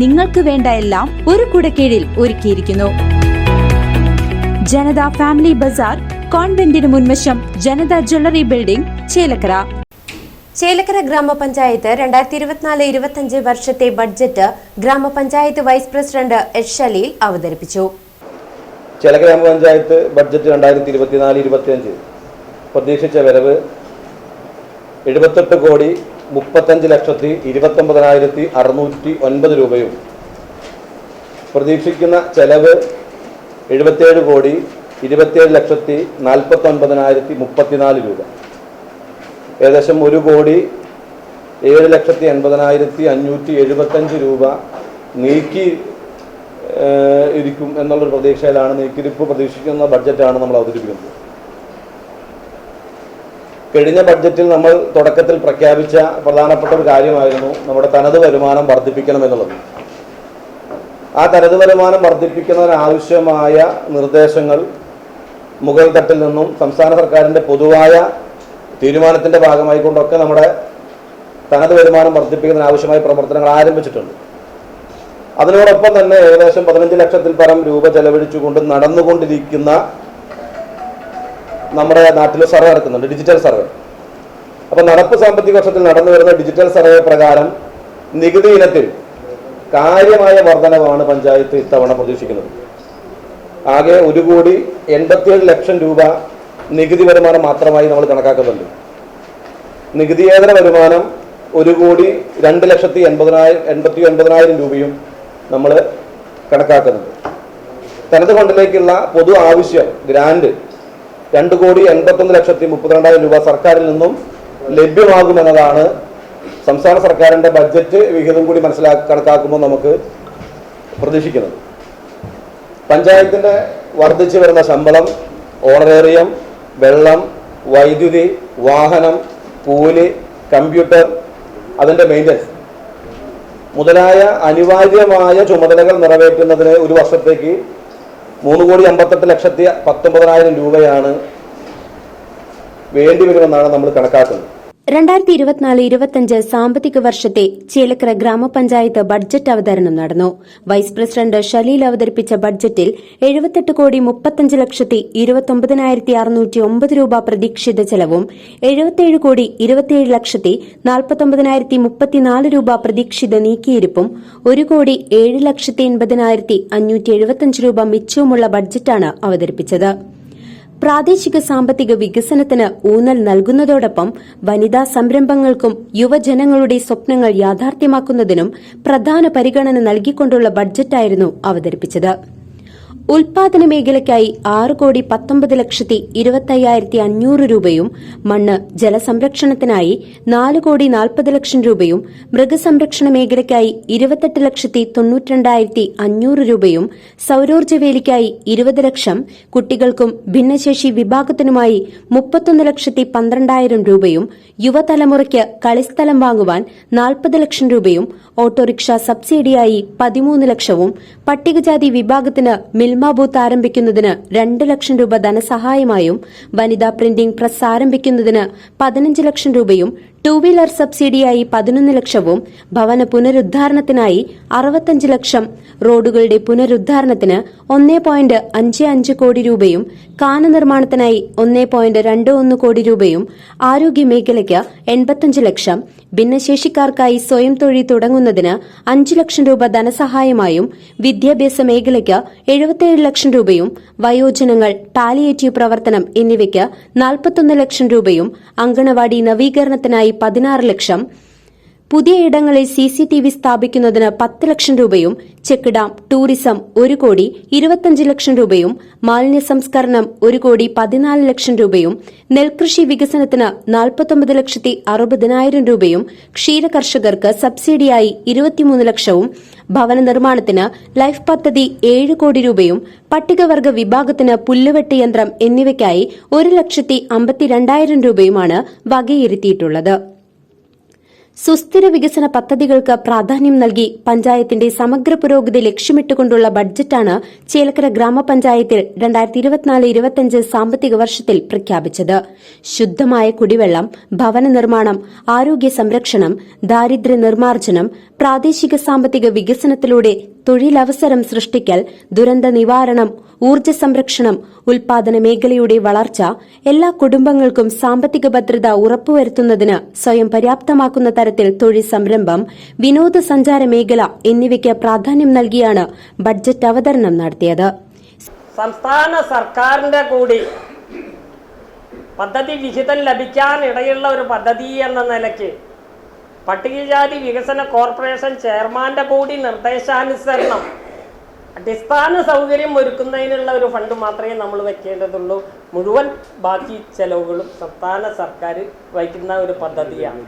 നിങ്ങൾക്ക് വേണ്ട എല്ലാം ഒരു കുടക്കീഴിൽ ഒരുക്കിയിരിക്കുന്നു. ജനത ഫാമിലി ബസാർ കോൺവെന്റിന് മുൻവശം ജനത ജ്വല്ലറി ബിൽഡിംഗ് ചേലക്കര. ചേലക്കര ഗ്രാമപഞ്ചായത്ത് രണ്ടായിരത്തി ഇരുപത്തിനാല് ഇരുപത്തഞ്ച് വർഷത്തെ ബഡ്ജറ്റ് ഗ്രാമപഞ്ചായത്ത് വൈസ് പ്രസിഡന്റ് എച്ച് ഷലീൽ അവതരിപ്പിച്ചു. ചേലക്കര ഗ്രാമപഞ്ചായത്ത് ബഡ്ജറ്റ് രണ്ടായിരത്തി ഇരുപത്തിനാല് ഇരുപത്തിയഞ്ച്. പ്രതീക്ഷിച്ച വരവ് എഴുപത്തെട്ട് കോടി മുപ്പത്തഞ്ച് ലക്ഷത്തി ഇരുപത്തൊമ്പതിനായിരത്തി അറുന്നൂറ്റി ഒൻപത് രൂപയും. പ്രതീക്ഷിക്കുന്ന ചെലവ് എഴുപത്തേഴ് കോടി ഇരുപത്തേഴ് ലക്ഷത്തി നാൽപ്പത്തൊൻപതിനായിരത്തി മുപ്പത്തിനാല് രൂപ. ഏകദേശം ഒരു കോടി ഏഴ് ലക്ഷത്തി എൺപതിനായിരത്തി അഞ്ഞൂറ്റി എഴുപത്തഞ്ച് രൂപ നീക്കി ഇരിക്കും എന്നുള്ളൊരു പ്രതീക്ഷയിലാണ് നീക്കിരിപ്പ് പ്രതീക്ഷിക്കുന്ന ബഡ്ജറ്റാണ് നമ്മൾ അവതരിപ്പിക്കുന്നത്. കഴിഞ്ഞ ബഡ്ജറ്റിൽ നമ്മൾ തുടക്കത്തിൽ പ്രഖ്യാപിച്ച പ്രധാനപ്പെട്ട ഒരു കാര്യമായിരുന്നു നമ്മുടെ തനത് വരുമാനം വർദ്ധിപ്പിക്കണം എന്നുള്ളത്. ആ തനത് വരുമാനം വർദ്ധിപ്പിക്കുന്നതിനാവശ്യമായ നിർദ്ദേശങ്ങൾ മുകൾ തട്ടിൽ നിന്നും സംസ്ഥാന സർക്കാരിന്റെ പൊതുവായ തീരുമാനത്തിന്റെ ഭാഗമായി കൊണ്ടൊക്കെ നമ്മുടെ തനത് വരുമാനം വർദ്ധിപ്പിക്കുന്നതിന് ആവശ്യമായ പ്രവർത്തനങ്ങൾ ആരംഭിച്ചിട്ടുണ്ട്. അതിനോടൊപ്പം തന്നെ ഏകദേശം പതിനഞ്ച് ലക്ഷത്തിൽ പരം രൂപ ചെലവഴിച്ചുകൊണ്ട് നടന്നുകൊണ്ടിരിക്കുന്ന നമ്മുടെ നാട്ടിൽ സർവേ നടക്കുന്നുണ്ട് ഡിജിറ്റൽ സർവേ. അപ്പോൾ നടപ്പ് സാമ്പത്തിക വർഷത്തിൽ നടന്നു വരുന്ന ഡിജിറ്റൽ സർവേ പ്രകാരം നികുതി ഇനത്തിൽ കാര്യമായ വർധനവാണ് പഞ്ചായത്ത് ഇത്തവണ പ്രതീക്ഷിക്കുന്നത്. ആകെ ഒരു കോടി എൺപത്തിയേഴ് ലക്ഷം രൂപ നികുതി വരുമാനം മാത്രമായി നമ്മൾ കണക്കാക്കുന്നുണ്ട്. നികുതിയേതര വരുമാനം ഒരു കോടി രണ്ട് ലക്ഷത്തി എൺപതിനായിരം എൺപത്തി ഒൻപതിനായിരം രൂപയും നമ്മൾ കണക്കാക്കുന്നുണ്ട്. തനത് ഫണ്ടിലേക്കുള്ള പൊതു ആവശ്യം ഗ്രാൻഡ് രണ്ട് കോടി എൺപത്തൊന്ന് ലക്ഷത്തി മുപ്പത്തിരണ്ടായിരം രൂപ സർക്കാരിൽ നിന്നും ലഭ്യമാകുമെന്നതാണ് സംസ്ഥാന സർക്കാരിന്റെ ബഡ്ജറ്റ് വിഹിതം കൂടി മനസ്സിലാക്കി കണക്കാക്കുമ്പോൾ നമുക്ക് പ്രതീക്ഷിക്കുന്നത്. പഞ്ചായത്തിന്റെ വർദ്ധിച്ചു വരുന്ന ശമ്പളം ഓണറേറിയം വെള്ളം വൈദ്യുതി വാഹനം കൂലി കമ്പ്യൂട്ടർ അതിന്റെ മെയിന്റനൻസ് മുതലായ അനിവാര്യമായ ചുമതലകൾ നിറവേറ്റുന്നതിന് ഒരു വർഷത്തേക്ക് മൂന്ന് കോടി അമ്പത്തെട്ട് ലക്ഷത്തി പത്തൊമ്പതിനായിരം രൂപയാണ് വേണ്ടിവരുമെന്നാണ് നമ്മൾ കണക്കാക്കുന്നത്. രണ്ടായിരത്തി ഇരുപത്തിനാല് ഇരുപത്തിയഞ്ച് സാമ്പത്തിക വർഷത്തെ ചേലക്കര ഗ്രാമപഞ്ചായത്ത് ബഡ്ജറ്റ് അവതരണം നടന്നു. വൈസ് പ്രസിഡന്റ് ഷലീൽ അവതരിപ്പിച്ച ബഡ്ജറ്റിൽ എഴുപത്തെട്ട് കോടി മുപ്പത്തഞ്ച് ലക്ഷത്തി ഇരുപത്തൊമ്പതിനായിരത്തി അറുന്നൂറ്റി ഒമ്പത് രൂപ പ്രതീക്ഷിത ചെലവും എഴുപത്തിയേഴ് കോടി ഇരുപത്തിയേഴ് ലക്ഷത്തി നാൽപ്പത്തൊമ്പതിനായിരത്തി മുപ്പത്തിനാല് രൂപ പ്രതീക്ഷിത നീക്കിയിരിപ്പും ഒരു കോടി ഏഴ് ലക്ഷത്തി എൺപതിനായിരത്തി അഞ്ഞൂറ്റി എഴുപത്തിയഞ്ച് രൂപ മിച്ചവുമുള്ള ബഡ്ജറ്റാണ് അവതരിപ്പിച്ചത്. പ്രാദേശിക സാമ്പത്തിക വികസനത്തിന് ഊന്നൽ നൽകുന്നതോടൊപ്പം വനിതാ സംരംഭങ്ങൾക്കും യുവജനങ്ങളുടെ സ്വപ്നങ്ങൾ യാഥാർത്ഥ്യമാക്കുന്നതിനും പ്രധാന പരിഗണന നൽകിക്കൊണ്ടുള്ള ബഡ്ജറ്റായിരുന്നു അവതരിപ്പിച്ചത് ഉൽപാദന മേഖലയ്ക്കായി ആറ് കോടി പത്തൊമ്പത് ലക്ഷത്തി ഇരുപത്തയ്യായിരത്തി അഞ്ഞൂറ് രൂപയും മണ്ണ് ജലസംരക്ഷണത്തിനായി നാല് കോടി നാൽപ്പത് ലക്ഷം രൂപയും മൃഗസംരക്ഷണ മേഖലയ്ക്കായി ഇരുപത്തെട്ട് ലക്ഷത്തി തൊണ്ണൂറ്റിരണ്ടായിരത്തി അഞ്ഞൂറ് രൂപയും സൌരോർജ വേലിക്കായി ഇരുപത് ലക്ഷം കുട്ടികൾക്കും ഭിന്നശേഷി വിഭാഗത്തിനുമായി മുപ്പത്തൊന്ന് ലക്ഷത്തി പന്ത്രണ്ടായിരം രൂപയും യുവതലമുറയ്ക്ക് കളിസ്ഥലം വാങ്ങുവാൻ നാൽപ്പത് ലക്ഷം രൂപയും ഓട്ടോറിക്ഷ സബ്സിഡിയായി പതിമൂന്ന് ലക്ഷവും പട്ടികജാതി വിഭാഗത്തിന് മിൽമ ബൂത്ത് ആരംഭിക്കുന്നതിന് രണ്ട് ലക്ഷം രൂപ ധനസഹായമായും വനിതാ പ്രിന്റിംഗ് പ്രസ് ആരംഭിക്കുന്നതിന് പതിനഞ്ച് ലക്ഷം രൂപയും ടൂ വീലർ സബ്സിഡിയായി പതിനൊന്ന് ലക്ഷവും ഭവന പുനരുദ്ധാരണത്തിനായി അറുപത്തഞ്ച് ലക്ഷം. റോഡുകളുടെ പുനരുദ്ധാരണത്തിന് ഒന്നേ പോയിന്റ് അഞ്ച് അഞ്ച് കോടി രൂപയും കാന നിർമ്മാണത്തിനായി ഒന്നേ പോയിന്റ് രണ്ട് ഒന്ന് കോടി രൂപയും ആരോഗ്യ മേഖലയ്ക്ക് എൺപത്തഞ്ച് ലക്ഷം. ഭിന്നശേഷിക്കാർക്കായി സ്വയം തൊഴിൽ തുടങ്ങുന്നതിന് അഞ്ചു ലക്ഷം രൂപ ധനസഹായമായും വിദ്യാഭ്യാസ മേഖലയ്ക്ക് എഴുപത്തിയേഴ് ലക്ഷം രൂപയും വയോജനങ്ങൾ പാലിയേറ്റീവ് പ്രവർത്തനം എന്നിവയ്ക്ക് നാൽപ്പത്തൊന്ന് ലക്ഷം രൂപയും അങ്കണവാടി നവീകരണത്തിനായി പതിനാറ് ലക്ഷം പുതിയ ഇടങ്ങളിൽ സി സി ടി വി സ്ഥാപിക്കുന്നതിന് പത്ത് ലക്ഷം രൂപയും ചെക്ക് ഡാം ടൂറിസം ഒരു കോടി ഇരുപത്തിയഞ്ച് ലക്ഷം രൂപയും മാലിന്യ സംസ്കരണം ഒരു കോടി പതിനാല് ലക്ഷം രൂപയും നെൽകൃഷി വികസനത്തിന് നാൽപ്പത്തൊമ്പത് ലക്ഷത്തി അറുപതിനായിരം രൂപയും ക്ഷീര കർഷകർക്ക് സബ്സിഡിയായി ഇരുപത്തിമൂന്ന് ലക്ഷവും ഭവന നിർമ്മാണത്തിന് ലൈഫ് പദ്ധതി ഏഴ് കോടി രൂപയും പട്ടികവർഗ വിഭാഗത്തിന് പുല്ലുവെട്ട് യന്ത്രം എന്നിവയ്ക്കായി ഒരു ലക്ഷത്തി അമ്പത്തിരണ്ടായിരം രൂപയുമാണ് വകയിരുത്തിയിട്ടുള്ളത്. സുസ്ഥിര വികസന പദ്ധതികൾക്ക് പ്രാധാന്യം നൽകി പഞ്ചായത്തിന്റെ സമഗ്ര പുരോഗതി ലക്ഷ്യമിട്ടുകൊണ്ടുള്ള ബഡ്ജറ്റാണ് ചേലക്കര ഗ്രാമപഞ്ചായത്തിൽ രണ്ടായിരത്തി ഇരുപത്തിനാല് ഇരുപത്തിയഞ്ച് സാമ്പത്തിക വർഷത്തിൽ പ്രഖ്യാപിച്ചത്. ശുദ്ധമായ കുടിവെള്ളം ഭവന നിർമ്മാണം ആരോഗ്യ സംരക്ഷണം ദാരിദ്ര്യ നിർമ്മാർജനം പ്രാദേശിക സാമ്പത്തിക വികസനത്തിലൂടെ തൊഴിലവസരം സൃഷ്ടിക്കൽ ദുരന്ത നിവാരണം ഊർജ സംരക്ഷണം ഉൽപാദന മേഖലയുടെ വളർച്ച എല്ലാ കുടുംബങ്ങൾക്കും സാമ്പത്തിക ഭദ്രത ഉറപ്പുവരുത്തുന്നതിന് സ്വയം പര്യാപ്തമാക്കുന്ന തരത്തിൽ തൊഴിൽ സംരംഭം വിനോദസഞ്ചാര മേഖല എന്നിവയ്ക്ക് പ്രാധാന്യം നൽകിയാണ് ബഡ്ജറ്റ് അവതരണം നടത്തിയത്. സംസ്ഥാന സർക്കാരിന്റെ കൂടി പദ്ധതി വിഹിതം ലഭിക്കാൻ ഇടയുള്ള ഒരു പദ്ധതി എന്ന നിലയ്ക്ക് പട്ടികജാതി വികസന കോർപ്പറേഷൻ ചെയർമാന്റെ കൂടി നിർദ്ദേശാനുസരണം അടിസ്ഥാന സൗകര്യം ഒരുക്കുന്നതിനുള്ള ഒരു ഫണ്ട് മാത്രമേ നമ്മൾ വെക്കേണ്ടതുള്ളൂ. മുഴുവൻ ബാക്കി ചെലവുകളും സംസ്ഥാന സർക്കാർ വഹിക്കുന്ന ഒരു പദ്ധതിയാണ്.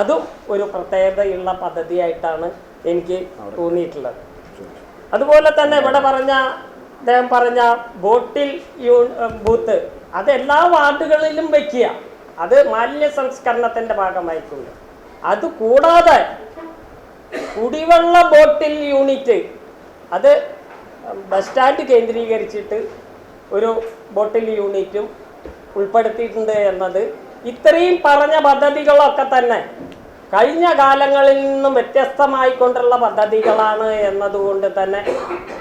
അതും ഒരു പ്രത്യേകതയുള്ള പദ്ധതിയായിട്ടാണ് എനിക്ക് തോന്നിയിട്ടുള്ളത്. അതുപോലെ തന്നെ ഇവിടെ പറഞ്ഞ അദ്ദേഹം പറഞ്ഞ ബോട്ടിൽ യൂ ബൂത്ത് അത് എല്ലാ വാർഡുകളിലും വെക്കുക. അത് മാലിന്യ സംസ്കരണത്തിന്റെ ഭാഗമായിട്ടുണ്ട്. അത് കൂടാതെ കുടിവെള്ള ബോട്ടിൽ യൂണിറ്റ് അത് ബസ് സ്റ്റാൻഡ് കേന്ദ്രീകരിച്ചിട്ട് ഒരു ബോട്ടിൽ യൂണിറ്റും ഉൾപ്പെടുത്തിയിട്ടുണ്ട് എന്നത് ഇത്രയും പറഞ്ഞ പദ്ധതികളൊക്കെ തന്നെ കഴിഞ്ഞ കാലങ്ങളിൽ നിന്നും വ്യത്യസ്തമായിക്കൊണ്ടുള്ള പദ്ധതികളാണ് എന്നതുകൊണ്ട് തന്നെ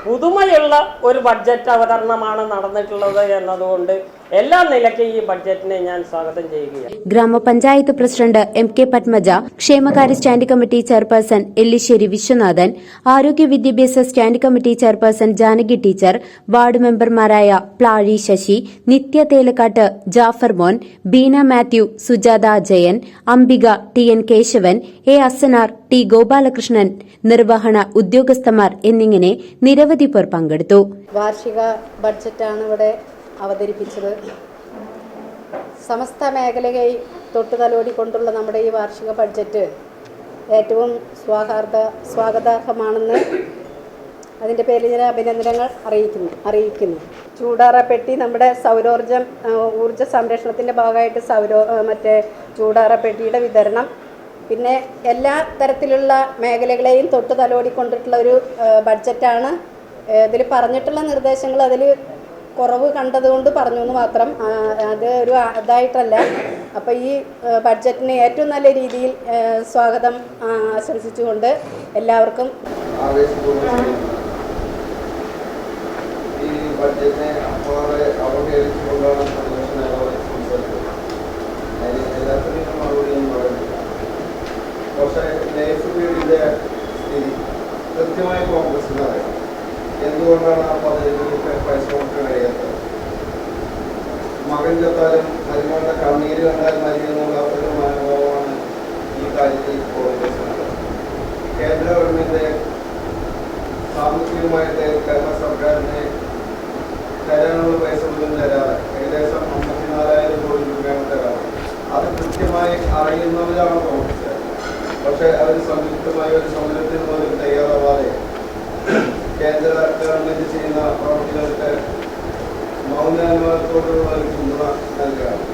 പുതുമയുള്ള ഒരു ബഡ്ജറ്റ് അവതരണമാണ് നടന്നിട്ടുള്ളത് എന്നതുകൊണ്ട് എല്ലാ നിലയ്ക്കും ഈ ബഡ്ജറ്റിനെ ഞാൻ സ്വാഗതം ചെയ്യുകയാണ്. ഗ്രാമപഞ്ചായത്ത് പ്രസിഡന്റ് എം കെ പത്മജ ക്ഷേമകാര്യ standing committee chairperson Ellissery Viswanathan ആരോഗ്യ വിദ്യാഭ്യാസ standing committee chairperson Janaki teacher ward മെമ്പർമാരായ Plazhi Sasi Nithya Thelakkad Jafar Mon Beena Mathew Sujatha Jayan Ambika T N Kesavan A Asanar T Gopalakrishnan നിർവഹണ ഉദ്യോഗസ്ഥന്മാർ എന്നിങ്ങനെ നിരവധി പേർ പങ്കെടുത്തു. വാർഷിക ബഡ്ജറ്റാണ് ഇവിടെ അവതരിപ്പിച്ചത്. സമസ്ത മേഖലയെ തൊട്ടു തലോടിക്കൊണ്ടുള്ള നമ്മുടെ ഈ വാർഷിക ബഡ്ജറ്റ് ഏറ്റവും സ്വാഗാർഹ സ്വാഗതാർഹമാണെന്ന് അതിന്റെ പേരിൽ ഞാൻ അഭിനന്ദനങ്ങൾ അറിയിക്കുന്നു അറിയിക്കുന്നു. ചൂടാറപ്പെട്ടി നമ്മുടെ സൗരോർജം ഊർജ ഊർജ സംരക്ഷണത്തിന്റെ ഭാഗമായിട്ട് സൗരോ മറ്റേ ചൂടാറപ്പെട്ടിയുടെ വിതരണം. പിന്നെ എല്ലാ തരത്തിലുള്ള മേഖലകളെയും തൊട്ട് തലോടിക്കൊണ്ടിട്ടുള്ള ഒരു ബഡ്ജറ്റാണ് ഇതിൽ പറഞ്ഞിട്ടുള്ള നിർദ്ദേശങ്ങൾ അതിൽ കുറവ് കണ്ടതുകൊണ്ട് പറഞ്ഞു എന്ന് മാത്രം. അത് ഒരു അതായിട്ടല്ല അപ്പോൾ ഈ ബഡ്ജറ്റിനെ ഏറ്റവും നല്ല രീതിയിൽ സ്വാഗതം ആശംസിച്ചുകൊണ്ട് എല്ലാവർക്കും പക്ഷേ നേഴ്സ് വീടിന്റെ കൃത്യമായി അറിയാം എന്തുകൊണ്ടാണ് ആ പദ്ധതിയിലേക്ക് പൈസ കൊടുക്കാൻ കഴിയാത്തത്. മകൻ ചത്താലും കണ്ണീര് കണ്ടാൽ മരിയെന്നുള്ള ഒരു മനോഭാവമാണ് ഈ കാര്യത്തിൽ കോൺഗ്രസിനുള്ളത് മൗനാനുവാദത്തോടുള്ള ഒരു പിന്തുണ നൽകുകയാണ്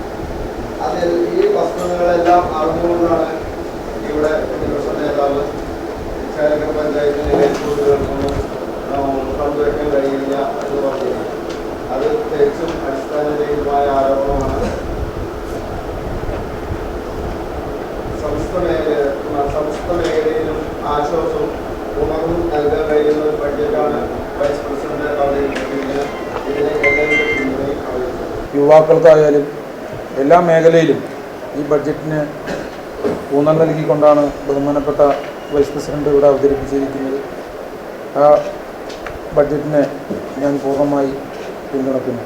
അതിൽ ഈ വസ്തുതകളെല്ലാം അറിഞ്ഞുകൊണ്ടാണ് ഇവിടെ പ്രതിപക്ഷ നേതാവ് ചേലക്കര പഞ്ചായത്തിന്റെ നേതൃത്വത്തിൽ പങ്കുവയ്ക്കാൻ കഴിയില്ല എന്ന് പറഞ്ഞു അത് തികച്ചും അടിസ്ഥാനരഹിതമായ ആരോപണമാണ് സമസ്ത മേഖല സമസ്ത മേഖലയിലും ആശ്വാസവും ഉണർവും നൽകാൻ കഴിയുന്ന ഒരു ബഡ്ജറ്റാണ് വൈസ് പ്രസിഡന്റ് അവതരിപ്പിക്കുന്നത് ഇതിനെ എല്ലാവരുടെ പിന്തുണയും അറിയിച്ചത് യുവാക്കൾക്കായാലും എല്ലാ മേഖലയിലും ഈ ബഡ്ജറ്റിന് ഊന്നൽ നൽകിക്കൊണ്ടാണ് ബഹുമാനപ്പെട്ട വൈസ് പ്രസിഡന്റ് ഇവിടെ അവതരിപ്പിച്ചിരിക്കുന്നത്. ആ ബഡ്ജറ്റിനെ ഞാൻ പൂർണമായി പിന്തുണക്കുന്നു.